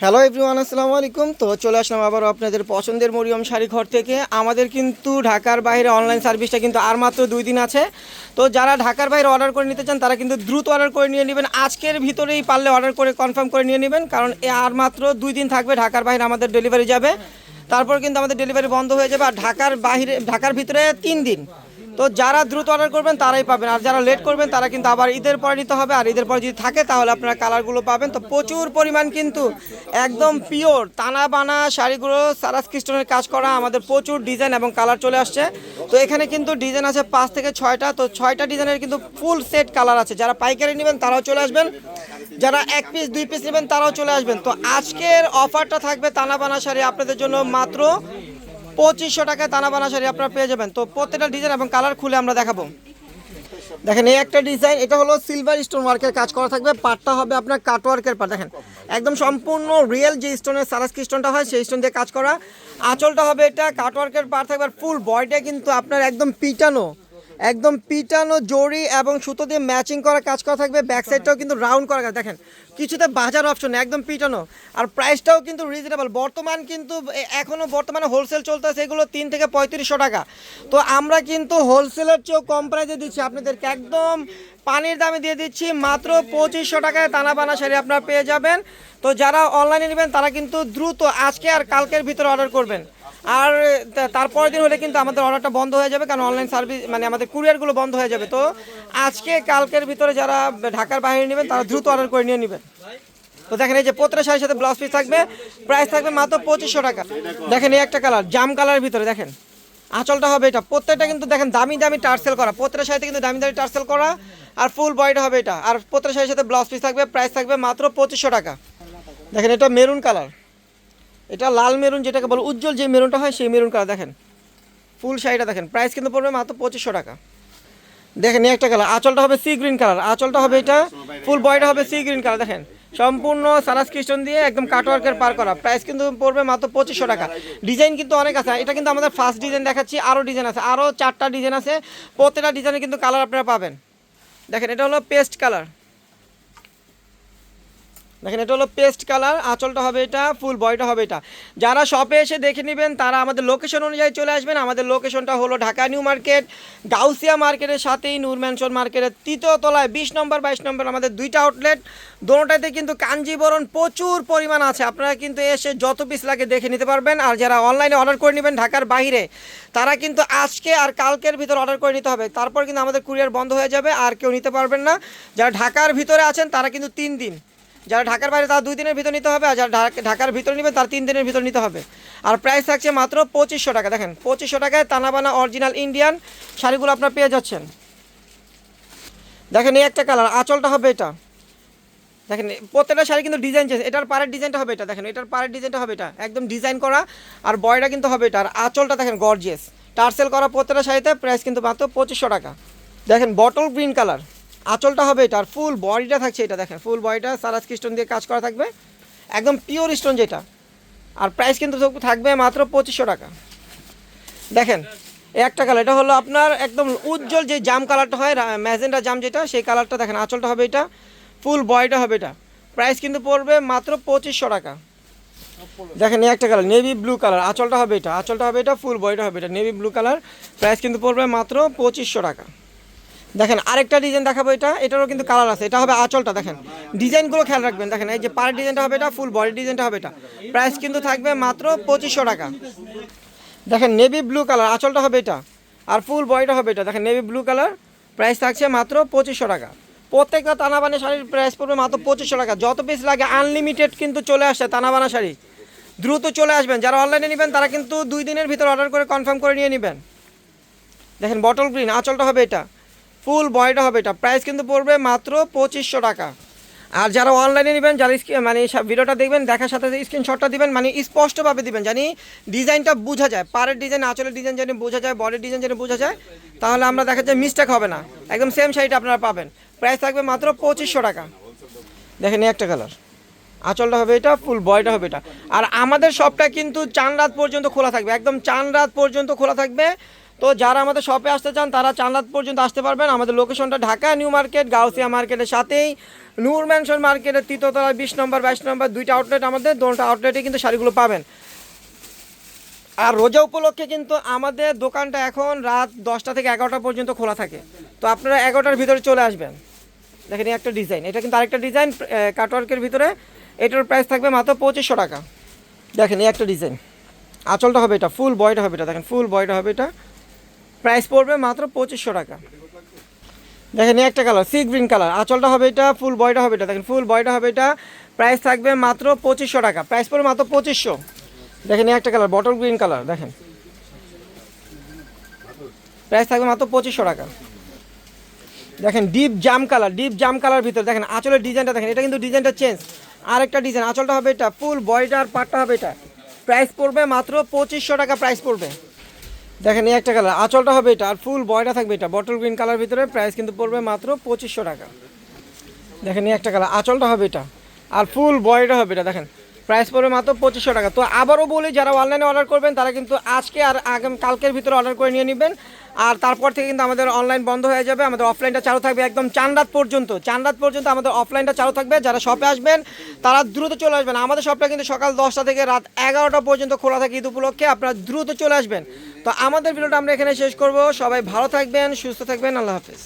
Hello everyone আসসালামু আলাইকুম। তো চলে আসলাম আবার আপনাদের পছন্দের মরিয়ম শাড়ি ঘর থেকে। আমাদের কিন্তু ঢাকার বাইরে অনলাইন সার্ভিসটা কিন্তু আর মাত্র দুই দিন আছে। তো যারা ঢাকার বাইরে অর্ডার করে নিতে চান, তারা কিন্তু দ্রুত অর্ডার করে নিয়ে নেবেন। আজকের ভিতরেই পারলে অর্ডার করে কনফার্ম করে নিয়ে নেবেন। কারণ আর মাত্র দুই দিন থাকবে, ঢাকার বাইরে আমাদের ডেলিভারি যাবে। তারপর কিন্তু আমাদের ডেলিভারি বন্ধ হয়ে যাবে। আর ঢাকার বাইরে, ঢাকার ভিতরে তিন দিন। তো যারা দ্রুত অর্ডার করবেন, তারাই পাবেন। আর যারা লেট করবেন, তারা কিন্তু আবার ঈদের পরে নিতে হবে। আর ঈদের পরে যদি থাকে, তাহলে আপনারা কালারগুলো পাবেন। তো প্রচুর পরিমাণ কিন্তু একদম পিওর টানা বানা শাড়িগুলো সারাস ক্রিস্টনের কাজ করা, আমাদের প্রচুর ডিজাইন এবং কালার চলে আসছে। তো এখানে কিন্তু ডিজাইন আছে পাঁচ থেকে ছয়টা। তো ছয়টা ডিজাইনের কিন্তু ফুল সেট কালার আছে। যারা পাইকারি নেবেন, তারাও চলে আসবেন। যারা এক পিস দুই পিস নেবেন, তারাও চলে আসবেন। তো আজকের অফারটা থাকবে টানা বানা শাড়ি আপনাদের জন্য মাত্র পঁচিশশো টাকায় তানা বানা শাড়ি আপনারা পেয়ে যাবেন। তো প্রত্যেকটা ডিজাইন এবং কালার খুলে আমরা দেখাবো। দেখেন, এই একটা ডিজাইন এটা হলো সিলভার স্টোন ওয়ার্কের কাজ করা থাকবে। পাটটা হবে আপনার কাটওয়ার্কের পাট দেখেন। একদম সম্পূর্ণ রিয়েল যে স্টোনের সারাস্কি স্টোনটা হয়, সেই স্টোন দিয়ে কাজ করা। আঁচলটা হবে এটা কাটওয়ার্কের পাট থাকবে, আর ফুল বয়টা কিন্তু আপনার একদম পিটানো। একদম পিটানো জড়ি এবং সুতো দিয়ে ম্যাচিং করা কাজ করা থাকবে। ব্যাক সাইডটাও কিন্তু রাউন্ড করা কাজ। দেখেন, কিছুতে বাজার অপশন একদম পিটানো। আর প্রাইসটাও কিন্তু রিজনেবল বর্তমান কিন্তু এখনও বর্তমানে হোলসেল চলতেছে এগুলো তিন থেকে পঁয়ত্রিশশো টাকা। তো আমরা কিন্তু হোলসেলের চেয়েও কম প্রাইসে দিচ্ছি। আপনাদেরকে একদম পানির দামে দিয়ে দিচ্ছি। মাত্র পঁচিশশো টাকায় টানা বানা শাড়ি আপনারা পেয়ে যাবেন। তো যারা অনলাইনে নেবেন, তারা কিন্তু দ্রুত আজকে আর কালকের ভিতরে অর্ডার করবেন। আর তারপরের দিন হলে কিন্তু আমাদের অর্ডারটা বন্ধ হয়ে যাবে, কারণ অনলাইন সার্ভিস মানে আমাদের কুরিয়ারগুলো বন্ধ হয়ে যাবে। তো আজকে, কালকের ভিতরে যারা ঢাকার বাইরে নেবেন, তারা দ্রুত অর্ডার করে নিয়ে নেবেন। তো দেখেন এই যে প্রত্যেকটা শাড়ির সাথে ব্লাউজ পিস থাকবে প্রাইস থাকবে মাত্র পঁচিশশো টাকা। দেখেন এই একটা কালার জাম কালারের ভিতরে, দেখেন। আঁচলটা হবে এটা। প্রত্যেকটা কিন্তু দেখেন দামি দামি টার্সেল করা। প্রত্যেকটা শাড়িতে কিন্তু দামি দামি টার্সেল করা, আর ফুল বয়টা হবে এটা। আর প্রত্যেকটা শাড়ির সাথে ব্লাউজ পিস থাকবে প্রাইস থাকবে মাত্র পঁচিশশো টাকা। দেখেন এটা মেরুন কালার এটা লাল মেরুন যেটাকে বলে উজ্জ্বল যে মেরুনটা হয় সেই মেরুন কালার দেখেন। ফুল শাড়িটা দেখেন। প্রাইস কিন্তু পড়বে মাত্র পঁচিশশো টাকা। দেখেন একটা কালার। আঁচলটা হবে সি গ্রিন কালার। আঁচলটা হবে এটা ফুল বয়টা হবে সি গ্রিন কালার। দেখেন, সম্পূর্ণ সারাস ক্রিস্টন দিয়ে একদম কাটওয়ার্কের পার করা। প্রাইস কিন্তু পড়বে মাত্র পঁচিশশো টাকা। ডিজাইন কিন্তু অনেক আছে। এটা কিন্তু আমাদের ফার্স্ট ডিজাইন দেখাচ্ছি। আরও ডিজাইন আছে। আরও চারটা ডিজাইন আছে। প্রত্যেকটা ডিজাইনে কিন্তু কালার আপনারা পাবেন। দেখেন, এটা হলো পেস্ট কালার দেখেন, এটা হলো পেস্ট কালার আঁচলটা হবে এটা ফুল বয়টা হবে এটা। যারা শপে এসে দেখে নেবেন, তারা আমাদের লোকেশন অনুযায়ী চলে আসবেন। আমাদের লোকেশনটা হলো ঢাকা নিউ মার্কেট গাউসিয়া মার্কেটের সাথেই, নূর ম্যানশন মার্কেটের তৃতীয় তলায়, বিশ নম্বর, বাইশ নম্বর, আমাদের দুইটা আউটলেট দোনোটাতে কিন্তু কাঞ্জিবরণ প্রচুর পরিমাণ আছে। আপনারা কিন্তু এসে যত পিস লাগে দেখে নিতে পারবেন। আর যারা অনলাইনে অর্ডার করে নেবেন ঢাকার বাইরে, তারা কিন্তু আজকে আর কালকের ভিতর অর্ডার করে নিতে হবে। তারপর কিন্তু আমাদের কুরিয়ার বন্ধ হয়ে যাবে, আর কেউ নিতে পারবেন না। যারা ঢাকার ভিতরে আছেন, তারা কিন্তু তিন দিন। যারা ঢাকার বাইরে তারা দুই দিনের ভিতর নিতে হবে, আর যারা ঢাকার ভিতরে নেবে তার তিন দিনের ভিতর নিতে হবে। আর প্রাইস থাকছে মাত্র পঁচিশশো টাকা। দেখেন, পঁচিশশো টাকায় তানাবানা অরিজিনাল ইন্ডিয়ান শাড়িগুলো আপনার পেয়ে যাচ্ছেন। দেখেন, এই একটা কালার আঁচলটা হবে এটা। দেখেন, প্রত্যেকটা শাড়ি কিন্তু ডিজাইন চেঞ্জ এটার পাড়ের ডিজাইনটা হবে এটা। দেখেন, এটার পাড়ের ডিজাইনটা হবে এটা। একদম ডিজাইন করা, আর বয়টা কিন্তু হবে এটা। আর আঁচলটা দেখেন গর্জিয়াস টার্সেল করা প্রত্যেকটা শাড়িতে প্রাইস কিন্তু মাত্র পঁচিশশো টাকা। দেখেন বটল গ্রিন কালার আঁচলটা হবে এটা আর ফুল বডিটা থাকছে এটা দেখেন ফুল বডিটা সারাজ স্টোন দিয়ে কাজ করা থাকবে, একদম পিওর স্টোন যেটা। আর প্রাইস কিন্তু থাকবে মাত্র পঁচিশশো টাকা। দেখেন একটা কালার এটা হলো আপনার একদম উজ্জ্বল যে জাম কালারটা হয় ম্যাজেন্ডা জাম যেটা, সেই কালারটা দেখেন, আঁচলটা হবে এটা ফুল বয়টা হবে এটা। প্রাইস কিন্তু পড়বে মাত্র পঁচিশশো টাকা। দেখেন, এই একটা কালার নেভি ব্লু কালার আঁচলটা হবে এটা, আঁচলটা হবে এটা ফুল বয়টা হবে এটা নেভি ব্লু কালার প্রাইস কিন্তু পড়বে মাত্র পঁচিশশো টাকা। দেখেন, আরেকটা ডিজাইন দেখাবো এটা। এটারও কিন্তু কালার আছে। এটা হবে আঁচলটা, দেখেন। ডিজাইনগুলো খেয়াল রাখবেন। দেখেন, এই যে পার ডিজাইনটা হবে এটা ফুল বডি ডিজাইনটা হবে এটা। প্রাইস কিন্তু থাকবে মাত্র পঁচিশশো টাকা। দেখেন নেভি ব্লু কালার আঁচলটা হবে এটা। আর ফুল বডিটা হবে এটা। দেখেন নেভি ব্লু কালার প্রাইস থাকছে মাত্র পঁচিশশো টাকা। প্রত্যেকটা তানাবানা শাড়ির প্রাইস পড়বে মাত্র পঁচিশশো টাকা। যত পিস লাগে আনলিমিটেড কিন্তু চলে আসছে তানাবানা শাড়ি। দ্রুত চলে আসবেন। যারা অনলাইনে নেবেন, তারা কিন্তু দুই দিনের ভিতর অর্ডার করে কনফার্ম করে নিয়ে নেবেন। দেখেন বটল গ্রিন আঁচলটা হবে এটা। ফুল বয়টা হবে এটা। প্রাইস কিন্তু পড়বে মাত্র পঁচিশশো টাকা। আর যারা অনলাইনে নেবেন, যারা মানে ভিডিওটা দেখবেন, দেখার সাথে সাথে স্ক্রিনশটটা দিবেন মানে স্পষ্টভাবে দিবেন, জানি ডিজাইনটা বোঝা যায়। পাড়ের ডিজাইন আঁচলের ডিজাইন জানি বোঝা যায় বডির ডিজাইন জানি বোঝা যায়। তাহলে আমরা দেখা যায় মিস্টেক হবে না। একদম সেম শাড়িটা আপনারা পাবেন। প্রাইস থাকবে মাত্র পঁচিশশো টাকা। দেখেন একটা কালার আঁচলটা হবে এটা ফুল বয়টা হবে এটা। আর আমাদের শপটা কিন্তু চান রাত পর্যন্ত খোলা থাকবে। একদম চান রাত পর্যন্ত খোলা থাকবে। তো যারা আমাদের শপে আসতে চান, তারা চান্দাত পর্যন্ত আসতে পারবেন। আমাদের লোকেশনটা ঢাকা নিউ মার্কেট গাউসিয়া মার্কেটের সাথেই। নূর ম্যানশন মার্কেটের তৃতীয়তলা বিশ নম্বর, বাইশ নম্বর, দুইটা আউটলেট আমাদের। দুটো আউটলেটে কিন্তু শাড়িগুলো পাবেন। আর রোজা উপলক্ষে কিন্তু আমাদের দোকানটা এখন রাত দশটা থেকে এগারোটা পর্যন্ত খোলা থাকে। তো আপনারা এগারোটার ভিতরে চলে আসবেন। দেখেন একটা ডিজাইন এটা কিন্তু আরেকটা ডিজাইন কাটওয়ার্কের ভিতরে। এটার প্রাইস থাকবে মাত্র পঁচিশশো টাকা। দেখেন, এই একটা ডিজাইন আঁচলটা হবে এটা ফুল বয়টা হবে এটা। দেখেন ফুল বয়টা হবে এটা। প্রাইস পড়বে মাত্র পঁচিশশো টাকা। দেখেন একটা কালার সি গ্রিন কালার। আঁচলটা হবে এটা ফুল বয়টা হবে এটা। দেখেন ফুল বয়টা হবে এটা প্রাইস থাকবে মাত্র পঁচিশশো টাকা। প্রাইস পড়বে মাত্র পঁচিশশো। দেখেন একটা কালার বটল গ্রিন কালার, দেখেন। প্রাইস থাকবে মাত্র পঁচিশশো টাকা। দেখেন ডিপ জাম কালার ডিপ জাম কালার ভিতরে, দেখেন আঁচলের ডিজাইনটা দেখেন, এটা কিন্তু ডিজাইনটা চেঞ্জ আরেকটা ডিজাইন আঁচলটা হবে এটা ফুল বয়টা আর পাটটা হবে এটা। প্রাইস পড়বে মাত্র পঁচিশশো টাকা প্রাইস পড়বে। দেখেন এই একটা কালার আঁচলটা হবে এটা, আর ফুল বয়টা থাকবে এটা বটল গ্রিন কালার ভিতরে প্রাইস কিন্তু পড়বে মাত্র পঁচিশশো টাকা। দেখেন এই একটা কালার আঁচলটা হবে এটা, আর ফুল বয়টা হবে এটা, দেখেন। প্রাইস পড়বে মাত্র পঁচিশশো টাকা। তো আবারও বলি, যারা অনলাইনে অর্ডার করবেন, তারা কিন্তু আজকে আর আগামী কালকের ভিতরে অর্ডার করে নিয়ে নেবেন। আর তারপর থেকে কিন্তু আমাদের অনলাইন বন্ধ হয়ে যাবে। আমাদের অফলাইনটা চালু থাকবে একদম চানরাত পর্যন্ত। চানরাত পর্যন্ত আমাদের অফলাইনটা চালু থাকবে। যারা শপে আসবেন, তারা দ্রুত চলে আসবেন। আমাদের শপটা কিন্তু সকাল দশটা থেকে রাত এগারোটা পর্যন্ত খোলা থাকে ঈদ উপলক্ষে। আপনারা দ্রুত চলে আসবেন। তো আমাদের ভিডিওটা আমরা এখানে শেষ করব। সবাই ভালো থাকবেন, সুস্থ থাকবেন। আল্লাহ হাফেজ।